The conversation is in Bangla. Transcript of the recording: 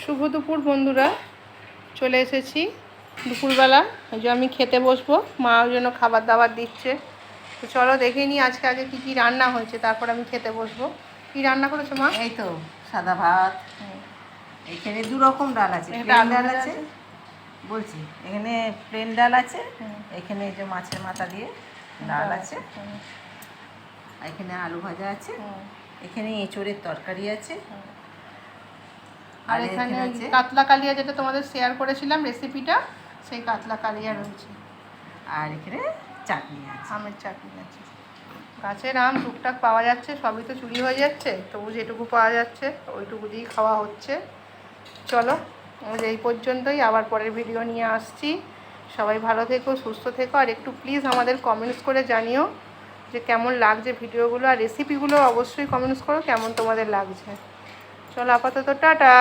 শুভ দুপুর বন্ধুরা। চলে এসেছি দুপুরবেলা। যে আমি খেতে বসবো মা ওই জন্য খাবার দাবার দিচ্ছে। তো চলো দেখে নিই আজকে আগে কী কী রান্না হয়েছে তারপর আমি খেতে বসবো। কী রান্না করেছ মা? এই তো সাদা ভাত। এখানে দু রকম ডাল আছে। প্লেন ডাল আছে। বলছি এখানে প্লেন ডাল আছে এখানে এই যে মাছের মাথা দিয়ে ডাল আছে। এখানে আলু ভাজা আছে এখানে এঁচড়ের তরকারি আছে আর এখানে কাতলা কালিয়া যেটা তোমাদের শেয়ার করেছিলাম রেসিপিটা সেই কাতলা কালিয়া রয়েছে। আর এখানে চাটনি আছে। আমের চাটনি আছে। গাছের আম টুকটাক পাওয়া যাচ্ছে সবই তো চুরি হয়ে যাচ্ছে তবু যেটুকু পাওয়া যাচ্ছে ওইটুকু দিয়েই খাওয়া হচ্ছে। চলো আজ এই পর্যন্তই আবার পরের ভিডিও নিয়ে আসছি। সবাই ভালো থেকো সুস্থ থেকো আর একটু প্লিজ আমাদের কমেন্টস করে জানিও যে কেমন লাগছে ভিডিওগুলো আর রেসিপিগুলো অবশ্যই কমেন্টস করো কেমন তোমাদের লাগছে। চলো আপাতত টাটা।